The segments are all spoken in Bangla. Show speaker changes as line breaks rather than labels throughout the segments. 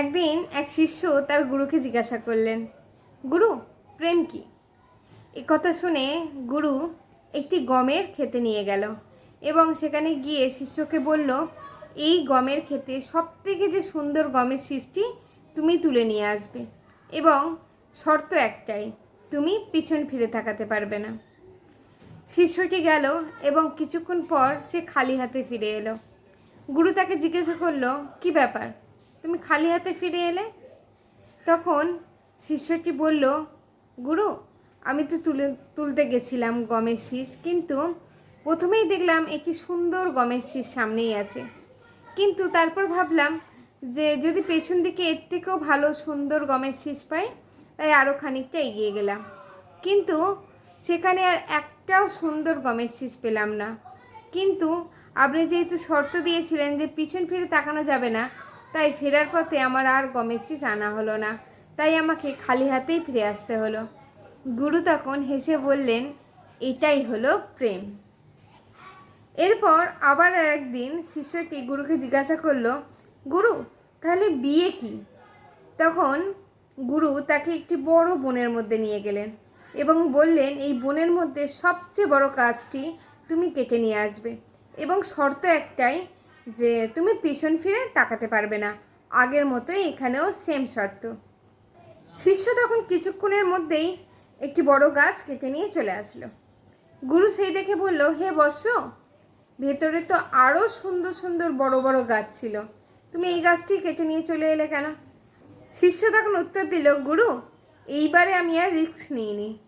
একদিন এক শিষ্য তার গুরুকে জিজ্ঞাসা করলেন, গুরু, প্রেম কি? এ কথা শুনে গুরু একটি গমের খেতে নিয়ে গেল এবং সেখানে গিয়ে শিষ্যকে বলল, এই গমের খেতে সব থেকে যে সুন্দর গমের সৃষ্টি তুমি তুলে নিয়ে আসবে এবং শর্ত একটাই, তুমি পিছন ফিরে তাকাতে পারবে না। শিষ্যটি গেল এবং কিছুক্ষণ পর সে খালি হাতে ফিরে এলো। গুরু তাকে জিজ্ঞাসা করল, কি ব্যাপার? তুমি খালি হাতে ফিরে এলে? তখন শিষ্যটি বলল, গুরু, আমি তো তুলে, তুলতে গেছিলাম গমের শীষ, কিন্তু প্রথমেই দেখলাম একটি সুন্দর গমের শীষ সামনেই আছে। কিন্তু তারপর ভাবলাম যে যদি পেছন দিকে এর থেকেও ভালো সুন্দর গমের শীষ পাই, তাই আরও খানিকটা এগিয়ে গেলাম। কিন্তু সেখানে আর একটাও সুন্দর গমের শীষ পেলাম না। কিন্তু আপনি যেহেতু শর্ত দিয়েছিলেন যে পিছন ফিরে তাকানো যাবে না তাই ফেরার পথে আমার আর গমের আনা হলো না। তাই আমাকে খালি হাতেই ফিরে আসতে হলো। গুরু তখন হেসে বললেন, এটাই হলো প্রেম। এরপর আবার একদিন শিষ্যটি গুরুকে জিজ্ঞাসা করল, গুরু, তাহলে বিয়ে কি? তখন গুরু তাকে একটি বড় বনের মধ্যে নিয়ে গেলেন এবং বললেন, এই বনের মধ্যে সবচেয়ে বড় কাজটি তুমি কেটে নিয়ে আসবে এবং শর্ত একটাই যে তুমি পিছন ফিরে তাকাতে পারবে না। আগের মতোই এখানেও সেম শর্ত। শিষ্য তখন কিছুক্ষণের মধ্যেই একটি বড় গাছ কেটে নিয়ে চলে আসলো। গুরু সেই দেখে বলল, হে বর্ষ ভেতরে তো আরও সুন্দর সুন্দর বড় বড় গাছ ছিল। তুমি এই গাছটি কেটে নিয়ে চলে এলে কেন? শিষ্য তখন উত্তর দিল, গুরু, এইবারে আমি আর রিস্ক নিইনি।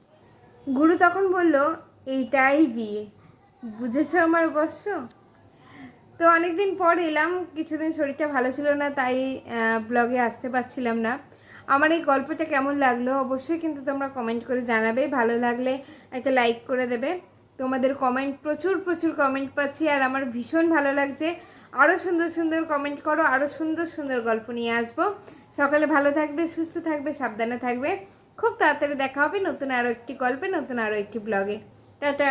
গুরু তখন বলল, এইটাই বিয়ে। বুঝেছ আমার বর্ষ তো অনেকদিন পর এলাম, কিছুদিন শরীরটা ভালো ছিল না, তাই ব্লগে আসতে পারছিলাম না। আমার এই গল্পটা কেমন লাগল অবশ্যই কিন্তু তোমরা কমেন্ট করে জানাবে। ভালো লাগলে একটা লাইক করে দেবে। তোমাদের কমেন্ট প্রচুর প্রচুর কমেন্ট পাচ্ছি আর আমার ভীষণ ভালো লাগছে। আরও সুন্দর সুন্দর কমেন্ট করো আরও সুন্দর সুন্দর গল্প নিয়ে আসব। সকালে ভালো থাকবে, সুস্থ থাকবে, সাবধানে থাকবে। খুব তাড়াতাড়ি দেখা হবে নতুন আরও একটি গল্পে, নতুন আরও একটি ব্লগে টাটা!